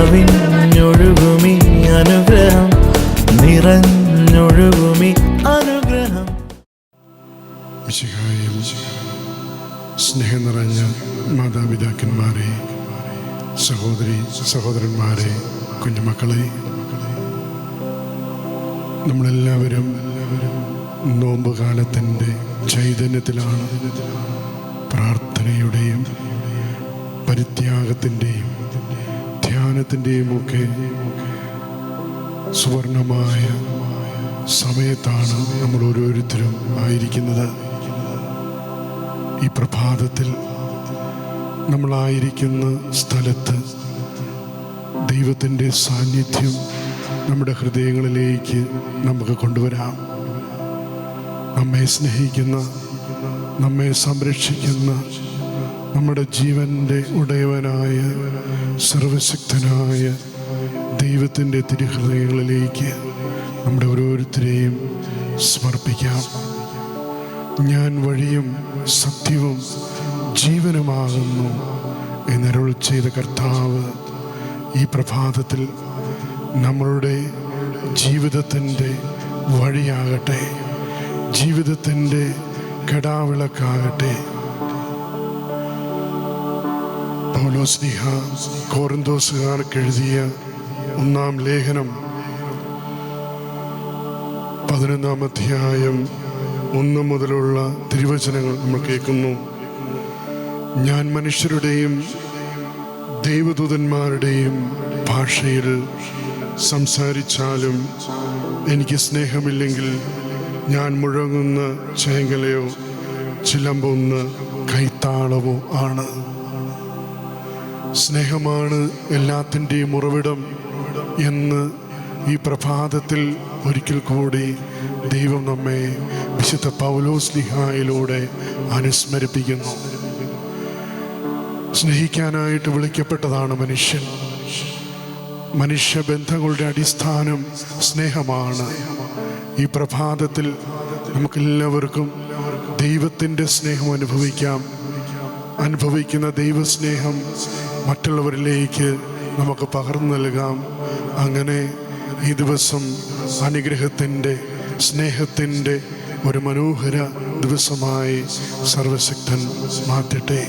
കവിഞ്ഞൊഴുകുമി അനുഗ്രഹം. നിറഞ്ഞൊഴുകുമി അനുഗ്രഹം. സ്നേഹം നിറഞ്ഞ മാതാപിതാക്കന്മാരെ സഹോദരി സഹോദരന്മാരെ കുഞ്ഞുമക്കളെ നമ്മളെല്ലാവരും നോമ്പ് കാലത്തിന്റെ ചൈതന്യത്തിലാണ് പ്രാർത്ഥനയുടെയും പരിത്യാഗത്തിന്റെയും ധ്യാനത്തിന്റെയും ഒക്കെ സുവർണമായ സമയത്താണ് നമ്മൾ ഓരോരുത്തരും ആയിരിക്കുന്നത്. ഈ പ്രഭാതത്തിൽ നമ്മളായിരിക്കുന്ന സ്ഥലത്ത് ദൈവത്തിന്റെ സാന്നിധ്യം നമ്മുടെ ഹൃദയങ്ങളിലേക്ക് നമുക്ക് കൊണ്ടുവരാം. നമ്മെ സ്നേഹിക്കുന്ന നമ്മെ സംരക്ഷിക്കുന്ന നമ്മുടെ ജീവന്റെ ഉടയവനായ സർവശക്തനായ ദൈവത്തിന്റെ തിരുഹൃദയങ്ങളിലേക്ക് നമ്മുടെ ഓരോരുത്തരെയും സമർപ്പിക്കാം. ഞാൻ വഴിയും സത്യവും ജീവനുമാകുന്നു എന്നരുൾ ചെയ്ത കർത്താവ് ഈ പ്രഭാതത്തിൽ നമ്മളുടെ ജീവിതത്തിന്റെ വഴിയാകട്ടെ ജീവിതത്തിന്റെ കെടാവിളക്കാകട്ടെ. പൗലോസ്ലിഹ കോറിന്തോസുകാർക്ക് എഴുതിയ ഒന്നാം ലേഖനം. പതിനൊന്നാം അധ്യായം ഒന്ന് മുതലുള്ള തിരുവചനങ്ങൾ നമ്മൾ കേൾക്കുന്നു. ഞാൻ മനുഷ്യരുടെയും ദൈവദൂതന്മാരുടെയും ഭാഷയിൽ സംസാരിച്ചാലും എനിക്ക് സ്നേഹമില്ലെങ്കിൽ ഞാൻ മുഴങ്ങുന്ന ചേങ്കലയോ ചിലമ്പൊന്ന് കൈത്താളവോ ആണ്. സ്നേഹമാണ് എല്ലാത്തിന്റെയും ഉറവിടം എന്ന് ഈ പ്രഭാതത്തിൽ ഒരിക്കൽ കൂടി ദൈവം നമ്മെ വിശുദ്ധ പൗലോസ് ലിഹായിലൂടെ അനുസ്മരിപ്പിക്കുന്നു. സ്നേഹിക്കാനായിട്ട് വിളിക്കപ്പെട്ടതാണ് മനുഷ്യൻ. മനുഷ്യബന്ധങ്ങളുടെ അടിസ്ഥാനം സ്നേഹമാണ്. ഈ പ്രഭാതത്തിൽ നമുക്കെല്ലാവർക്കും ദൈവത്തിന്റെ സ്നേഹം അനുഭവിക്കാം. അനുഭവിക്കുന്ന ദൈവസ്നേഹം മറ്റുള്ളവരിലേക്ക് നമുക്ക് പകർന്നു നൽകാം. അങ്ങനെ ഈ ദിവസം അനുഗ്രഹത്തിന്റെ സ്നേഹത്തിന്റെ ഒരു മനോഹര ദിവസമായി സർവശക്തൻ മാറ്റട്ടെ.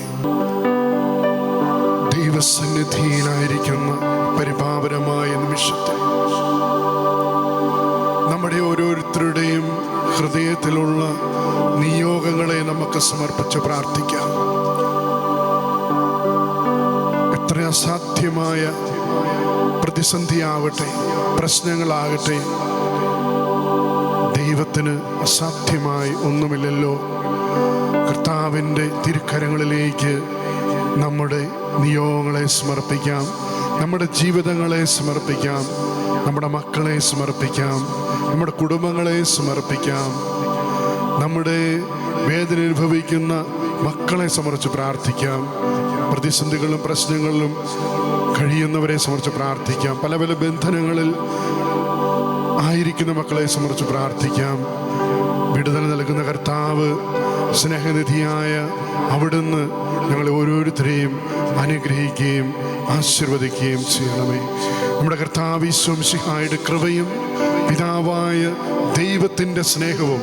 ദൈവസന്നിധിയിലായിരിക്കുന്ന പരിപാവനമായ നിമിഷത്തിൽ നമ്മുടെ ഓരോരുത്തരുടെയും ഹൃദയത്തിലുള്ള നിയോഗങ്ങളെ നമുക്ക് സമർപ്പിച്ച് പ്രാർത്ഥിക്കാം. അസാധ്യമായ പ്രതിസന്ധിയാവട്ടെ പ്രശ്നങ്ങളാകട്ടെ ദൈവത്തിന് അസാധ്യമായി ഒന്നുമില്ലല്ലോ. കർത്താവിന്റെ തിരുക്കരങ്ങളിലേക്ക് നമ്മുടെ നിയോഗങ്ങളെ സമർപ്പിക്കാം നമ്മുടെ ജീവിതങ്ങളെ സമർപ്പിക്കാം നമ്മുടെ മക്കളെ സമർപ്പിക്കാം നമ്മുടെ കുടുംബങ്ങളെ സമർപ്പിക്കാം. നമ്മുടെ വേദന അനുഭവിക്കുന്ന മക്കളെ സമർപ്പിച്ച് പ്രാർത്ഥിക്കാം. പ്രതിസന്ധികളും പ്രശ്നങ്ങളിലും കഴിയുന്നവരെ സമർപ്പിച്ച് പ്രാർത്ഥിക്കാം. പല പല ബന്ധനങ്ങളിൽ ആയിരിക്കുന്ന മക്കളെ സമർപ്പിച്ച് പ്രാർത്ഥിക്കാം. വിടുതൽ നൽകുന്ന കർത്താവ് സ്നേഹനിധിയായ അവിടുന്ന് ഞങ്ങളെ ഓരോരുത്തരെയും അനുഗ്രഹിക്കുകയും ആശീർവദിക്കുകയും ചെയ്യണമേ. നമ്മുടെ കർത്താവ് ഈശ്വംസിഹായുടെ കൃപയും പിതാവായ ദൈവത്തിന്റെ സ്നേഹവും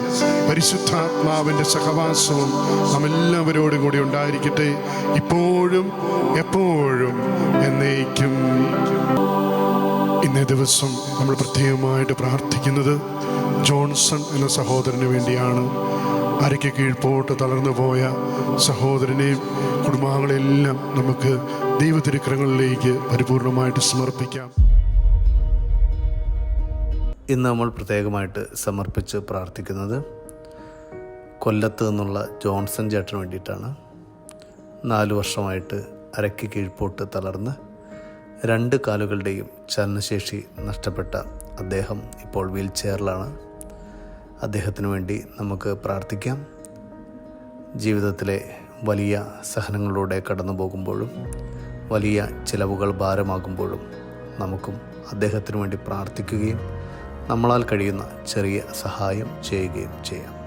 പരിശുദ്ധാത്മാവിന്റെ സഹവാസവും നമ്മെല്ലാവരോടും കൂടി ഉണ്ടായിരിക്കട്ടെ. ഇപ്പോഴും എപ്പോഴും എന്നേക്കും. ഇന്നേ ദിവസം നമ്മൾ പ്രത്യേകമായിട്ട് പ്രാർത്ഥിക്കുന്നത് ജോൺസൺ എന്ന സഹോദരന് വേണ്ടിയാണ്. അരയ്ക്ക് കീഴ്പോട്ട് തളർന്നു പോയ സഹോദരനെയും കുടുംബാംഗങ്ങളെല്ലാം നമുക്ക് ദൈവതിരുക്കരങ്ങളിലേക്ക് പരിപൂർണമായിട്ട് സമർപ്പിക്കാം. ഇന്ന് നമ്മൾ പ്രത്യേകമായിട്ട് സമർപ്പിച്ച് പ്രാർത്ഥിക്കുന്നത് കൊല്ലത്ത് നിന്നുള്ള ജോൺസൺ ചേട്ടന് വേണ്ടിയിട്ടാണ്. നാല് വർഷമായിട്ട് അരക്ക് കീഴ്പോട്ട് തളർന്ന് രണ്ട് കാലുകളുടെയും ചലനശേഷി നഷ്ടപ്പെട്ട അദ്ദേഹം ഇപ്പോൾ വീൽ ചെയറിലാണ് അദ്ദേഹത്തിന് വേണ്ടി നമുക്ക് പ്രാർത്ഥിക്കാം. ജീവിതത്തിലെ വലിയ സഹനങ്ങളിലൂടെ കടന്നു പോകുമ്പോഴും വലിയ ചിലവുകൾ ഭാരമാകുമ്പോഴും നമുക്കും അദ്ദേഹത്തിന് വേണ്ടി പ്രാർത്ഥിക്കുകയും നമ്മളാൽ കഴിയുന്ന ചെറിയ സഹായം ചെയ്യുകയും ചെയ്യാം.